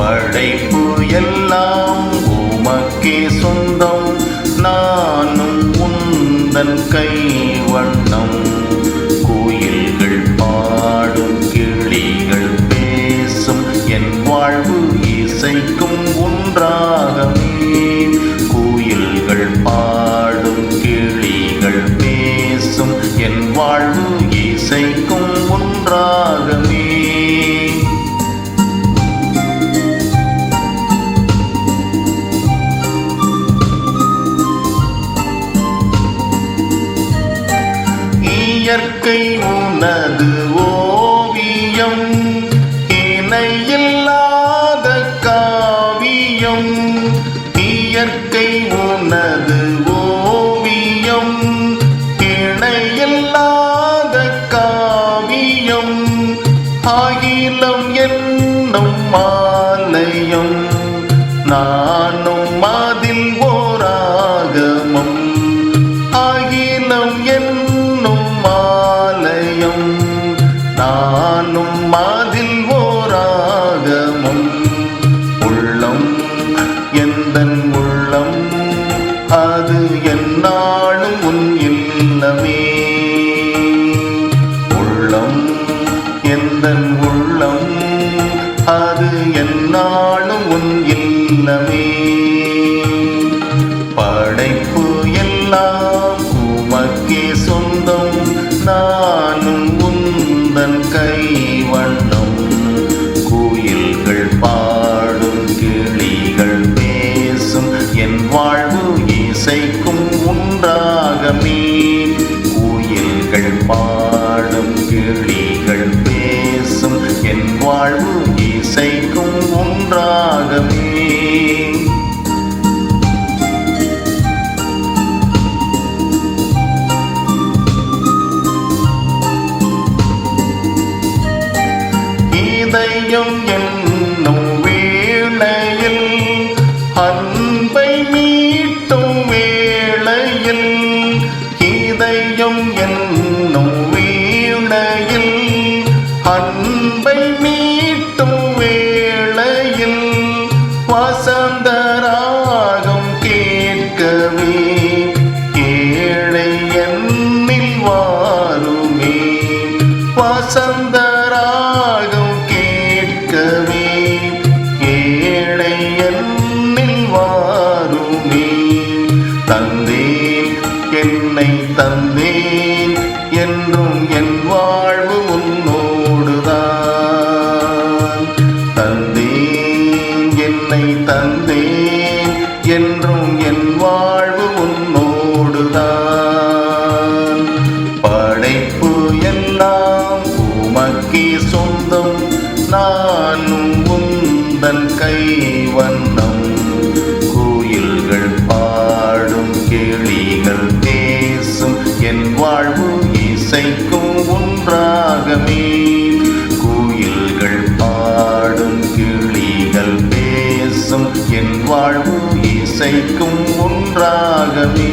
படைப்பு எல்லாம் உமக்கே சொந்தம். நானும் உந்தன் கை வண்ணம் கோயில்கள் பாடும் கிளிகள் பேசும். என் வாழ்வு இசைக்கும் ஒன்றாகவே. கோயில்கள் பாடும் கிளிகள் பேசும். என் வாழ்வு இயற்கை உனது ஓவியம் இணையில்லாத காவியம். இயற்கை உனது ஓவியம் இணையில்லாத காவியம். ஆகிலம் என்னும் மாலயம் நானும் மாதிரி ஓராகமும் உள்ளம் எந்தன் உள்ளம்? அது என்னாலும் உன் இல்லமே. உள்ளம் எந்தன் உள்ளம்? அது என்னாலும் உன் இல்லமே. கிளிகள் பேசும். என் வாழ்வு இசைக்கும் ஒன்றாகவே. இதயம் என் தந்தேன் என்றும் என் வாழ்வு உன்னோடுதான் தந்தேன் என்னை தந்தேன் என்றும் என் வாழ்வு உன்னோடுதான் படைப்பு எல்லாம் உமக்கே சொந்தம் நானும் கோயில்கள் பாடும் கிளிகள் பேசும். என் வாழ்வு இசைக்கும் ஒன்றாகவே.